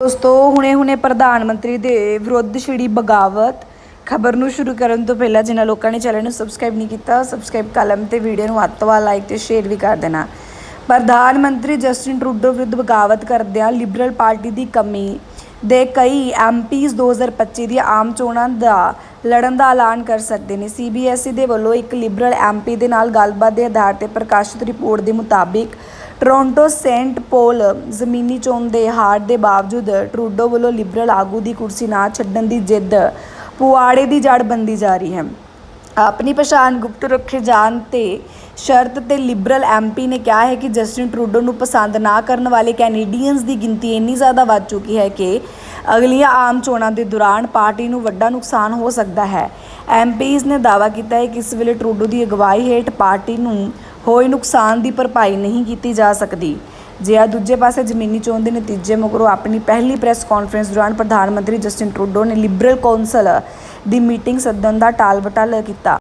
ਦੋਸਤੋ, ਹੁਣੇ-ਹੁਣੇ ਪ੍ਰਧਾਨ ਮੰਤਰੀ ਦੇ ਵਿਰੁੱਧ ਛਿੜੀ ਬਗਾਵਤ ਖਬਰ ਨੂੰ ਸ਼ੁਰੂ ਕਰਨ ਤੋਂ ਪਹਿਲਾਂ ਜਿਨ੍ਹਾਂ ਲੋਕਾਂ ਨੇ ਚੈਨਲ ਨੂੰ ਸਬਸਕ੍ਰਾਈਬ ਨਹੀਂ ਕੀਤਾ ਸਬਸਕ੍ਰਾਈਬ ਕਲਮ ਲੈਣ ਤੇ ਵੀਡੀਓ ਨੂੰ ਵੱਧ ਤੋਂ ਵੱਧ ਲਾਈਕ ਤੇ ਸ਼ੇਅਰ ਵੀ ਕਰ ਦੇਣਾ। ਪ੍ਰਧਾਨ ਮੰਤਰੀ ਜਸਟਿਨ ਟਰੂਡੋ ਵਿਰੁੱਧ ਬਗਾਵਤ ਕਰਦਿਆਂ ਲਿਬਰਲ ਪਾਰਟੀ ਦੀ ਕਮੀ ਦੇ ਕਈ ਐਮਪੀਜ਼ 2025 ਦੀਆਂ ਆਮ ਚੋਣਾਂ ਦਾ ਲੜਨ ਦਾ ਐਲਾਨ ਕਰ ਸਕਦੇ ਨੇ। ਸੀਬੀਐਸਈ ਦੇ ਵੱਲੋਂ ਇੱਕ ਲਿਬਰਲ ਐਮਪੀ ਦੇ ਨਾਲ ਗੱਲਬਾਤ ਦੇ ਆਧਾਰ ਤੇ ਪ੍ਰਕਾਸ਼ਿਤ ਰਿਪੋਰਟ ਦੇ ਮੁਤਾਬਿਕ ਟੋਰਾਂਟੋ ਸੈਂਟ ਪੋਲ ਜ਼ਮੀਨੀ ਚੋਣ ਦੇ ਹਾਰ ਦੇ ਬਾਵਜੂਦ ਟਰੂਡੋ ਵੱਲੋਂ ਲਿਬਰਲ ਆਗੂ ਦੀ ਕੁਰਸੀ ਨਾ ਛੱਡਣ ਦੀ ਜਿੱਦ ਪੁਆੜੇ ਦੀ ਜੜ ਬੰਦੀ ਜਾ ਰਹੀ ਹੈ। ਆਪਣੀ ਪਛਾਣ ਗੁਪਤ ਰੱਖੇ ਜਾਣ ਤੇ ਸ਼ਰਤ ਤੇ ਲਿਬਰਲ ਐਮਪੀ ਨੇ ਕਿਹਾ ਹੈ ਕਿ ਜਸਟਿਨ ਟਰੂਡੋ ਨੂੰ ਪਸੰਦ ਨਾ ਕਰਨ ਵਾਲੇ ਕੈਨੇਡੀਅਨਸ ਦੀ ਗਿਣਤੀ ਇੰਨੀ ਜ਼ਿਆਦਾ ਵੱਧ ਚੁੱਕੀ ਹੈ ਕਿ ਅਗਲੀਆਂ ਆਮ ਚੋਣਾਂ ਦੇ ਦੌਰਾਨ ਪਾਰਟੀ ਨੂੰ ਵੱਡਾ ਨੁਕਸਾਨ ਹੋ ਸਕਦਾ ਹੈ। ਐਮਪੀਜ਼ ਨੇ ਦਾਅਵਾ ਕੀਤਾ ਹੈ ਕਿ ਇਸ ਵੇਲੇ ਟਰੂਡੋ ਦੀ ਅਗਵਾਈ ਹੇਠ ਪਾਰਟੀ ਨੂੰ ਹੋਏ ਨੁਕਸਾਨ ਦੀ ਭਰਪਾਈ ਨਹੀਂ ਕੀਤੀ ਜਾ ਸਕਦੀ। ਜੇ ਆ ਦੂਜੇ ਪਾਸੇ ਜ਼ਮੀਨੀ ਚੋਣ ਦੇ ਨਤੀਜੇ ਮਗਰੋਂ ਆਪਣੀ ਪਹਿਲੀ ਪ੍ਰੈਸ ਕਾਨਫਰੰਸ ਦੌਰਾਨ ਪ੍ਰਧਾਨ ਮੰਤਰੀ ਜਸਟਿਨ ਟਰੂਡੋ ਨੇ ਲਿਬਰਲ ਕੌਂਸਲ ਦੀ ਮੀਟਿੰਗ ਸੱਦਣ ਦਾ ਟਾਲਬਟਾਲ ਕੀਤਾ।